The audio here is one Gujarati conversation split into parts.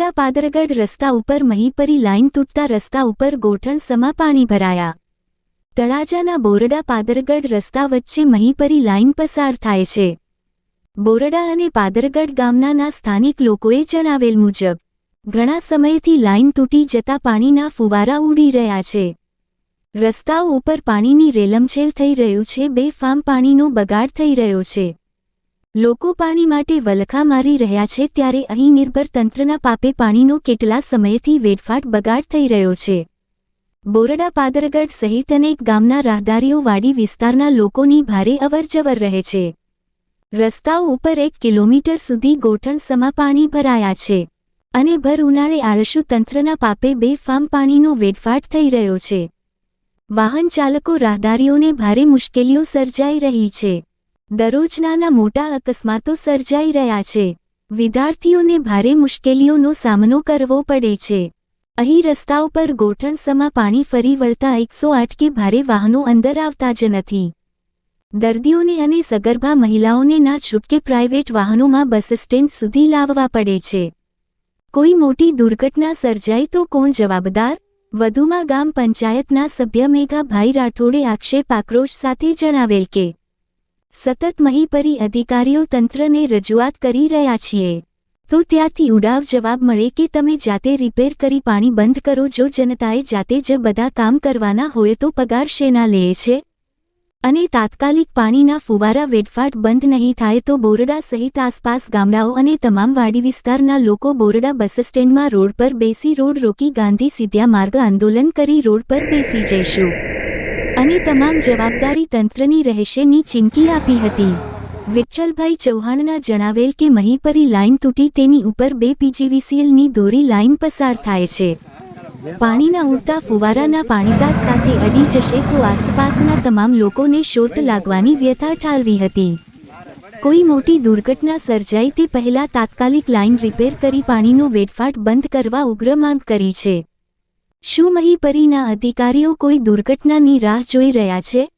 બોરડા પાદરગઢ રસ્તા ઉપર મહીપરી લાઇન તૂટતા રસ્તા ઉપર ગોઠણ સમા પાણી ભરાયા. તળાજાના બોરડા પાદરગઢ રસ્તા વચ્ચે મહીપરી લાઇન પસાર થાય છે. બોરડા અને પાદરગઢ ગામનાના સ્થાનિક લોકોએ જણાવેલ મુજબ, ઘણા સમયથી લાઇન તૂટી જતા પાણીના ફુવારા ઉડી રહ્યા છે. રસ્તાઓ ઉપર પાણીની રેલમછેલ થઈ રહ્યું છે બેફામ પાણીનો બગાડ થઈ રહ્યો છે. લોકો પાણી માટે વલખા મારી રહ્યા છે ત્યારે અહીં નિર્ભર તંત્રના પાપે પાણીનો કેટલા સમયથી વેડફાટ બગાડ થઈ રહ્યો છે. બોરડા પાદરગઢ સહિત અનેક ગામના રાહદારીઓ વાડી વિસ્તારના લોકોની ભારે અવરજવર રહે છે. રસ્તાઓ ઉપર એક કિલોમીટર સુધી ગોઠણ સમા પાણી ભરાયા છે અને ભર ઉનાળે આળસુ તંત્રના પાપે બેફામ પાણીનો વેડફાટ થઈ રહ્યો છે. વાહન ચાલકો રાહદારીઓને ભારે મુશ્કેલીઓ સર્જાઈ રહી છે. દરરોજ નાના મોટા અકસ્માતો સર્જાઈ રહ્યા છે. વિદ્યાર્થીઓને ભારે મુશ્કેલીઓનો સામનો કરવો પડે છે. અહીં રસ્તાઓ પર ગોઠણ સમા પાણી ફરી વળતા એકસો આઠ કે ભારે વાહનો અંદર આવતા જ નથી. દર્દીઓને અને સગર્ભા મહિલાઓને ના છૂટકે પ્રાઇવેટ વાહનોમાં બસ સ્ટેન્ડ સુધી લાવવા પડે છે. કોઈ મોટી દુર્ઘટના સર્જાય તો કોણ જવાબદાર? વધુમાં ગામ પંચાયતના સભ્ય મેઘાભાઈ રાઠોડે આક્ષેપ આક્રોશ સાથે જણાવેલ કે સતત મહીપરી અધિકારીઓ તંત્રને રજૂઆત કરી રહ્યા છીએ. તો ત્યાંથી ઉડાવ જવાબ મળે કે તમે જાતે રિપેર કરી પાણી બંધ કરો જો જનતાએ જાતે જ બધા કામ કરવાના હોય તો પગાર શેના લે છે? અને તાત્કાલિક પાણીના ફુવારા વેડફાટ બંધ નહીં થાય તો બોરડા સહિત આસપાસ ગામડાઓ અને તમામ વાડી વિસ્તારના લોકો બોરડા બસ સ્ટેન્ડમાં રોડ પર બેસી રોડ રોકી ગાંધી સીધ્યા માર્ગ આંદોલન કરી રોડ પર બેસી જઈશું. અને તમામ જવાબદારી તંત્રની રહેશેની ચીમકી આપી હતી. વિઠ્ઠલભાઈ ચૌહાણના જણાવેલ કે મહીપરી લાઇન તૂટી તેની ઉપર બે પીજીવીસીએલની દોરી લાઇન પસાર થાય છે. પાણીના ઉડતા ફુવારાના પાણીદાર સાથે અડી જશે તો આસપાસના તમામ લોકોને શોર્ટ લાગવાની વ્યથા ઠાલવી હતી. કોઈ મોટી દુર્ઘટના સર્જાઈ તે પહેલા તાત્કાલિક લાઇન રિપેર કરી પાણીનો વેડફાટ બંધ કરવા ઉગ્ર માંગ કરી છે. શું મહીપરીના અધિકારીઓ કોઈ દુર્ઘટનાની રાહ જોઈ રહ્યા છે?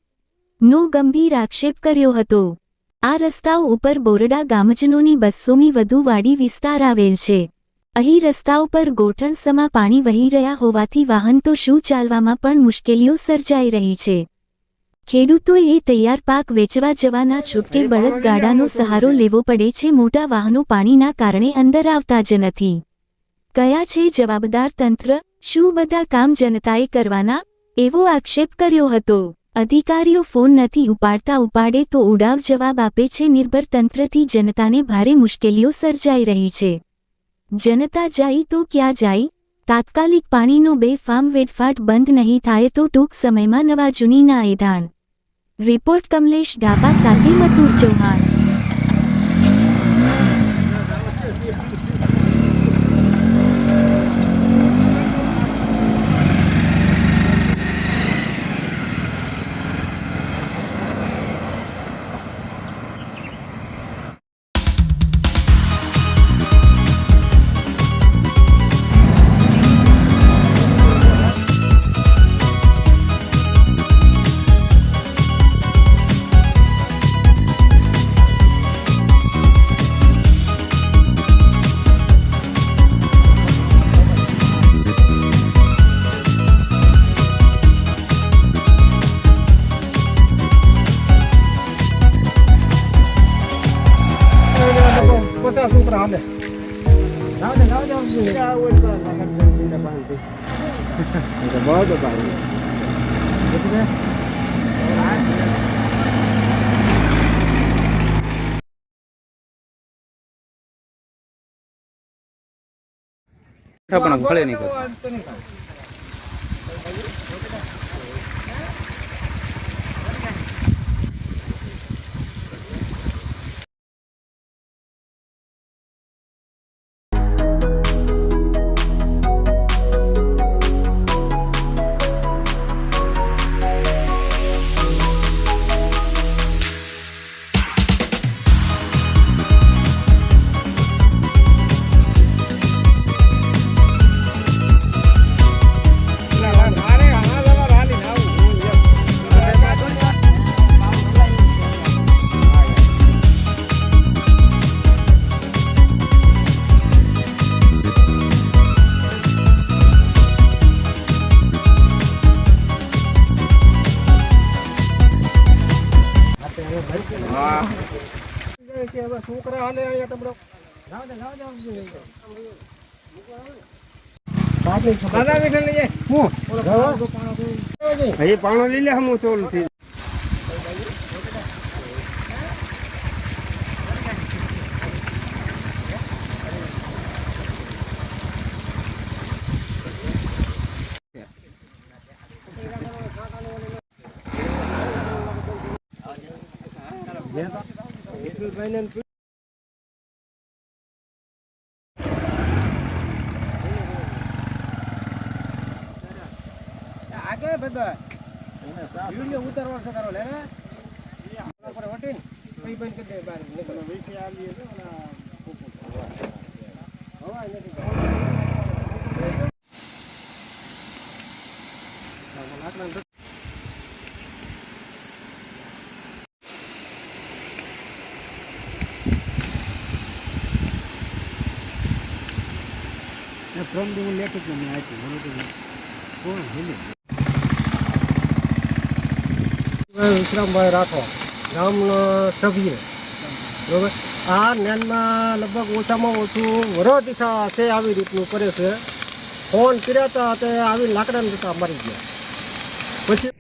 નો ગંભીર આક્ષેપ કર્યો હતો. આ રસ્તાઓ ઉપર બોરડા ગામજનોની બસોમી વધુ વાડી વિસ્તાર આવેલ છે. અહીં રસ્તાઓ પર ગોઠણસમાં પાણી વહી રહ્યા હોવાથી વાહન તો શું ચાલવામાં પણ મુશ્કેલીઓ સર્જાઈ રહી છે. ખેડૂતોએ તૈયાર પાક વેચવા જવાના છૂટકે બળદગાડાનો સહારો લેવો પડે છે. મોટા વાહનો પાણીના કારણે અંદર આવતા જ નથી. કયા છે જવાબદાર તંત્ર? શું બધા કામ જનતાએ કરવાના? એવો આક્ષેપ કર્યો હતો. અધિકારીઓ ફોન નથી ઉપાડતા ઉપાડે તો ઉડાવ જવાબ આપે છે. નિર્ભર તંત્રથી જનતાને ભારે મુશ્કેલીઓ સર્જાઈ રહી છે. જનતા જાય તો ક્યાં જાય? તાત્કાલિક પાણીનો બે ફાર્મ વેડફાટ બંધ નહીં થાય તો ટૂંક સમયમાં નવા જૂનીના એધાણ. રિપોર્ટ કમલેશ ડાબા સાથે મથુર ચૌહાણ. પચાસ ઉપર હાલે પણ ભળે નહીં કે હવે છોકરા હાલે અહીંયા તમને પાણો લઈ લે હું ચોલથી. આગે બધા વિડિયો ઉતારવા છે તારો લે ને પર વટીન કઈ બંધ કરી દે બાર નીકળો વીસી આલી છે ઓલા હવા નથી વિશ્રામભાઈ રાઠો, ગામનો સભ્ય. બરોબર? આ જ્ઞાનમાં લગભગ ઓછામાં ઓછું વરો દિશા છે આવી રીતનું કરે છે. ફોન કર્યા હતા તે આવી લાકડાના જતા મરી ગયા. પછી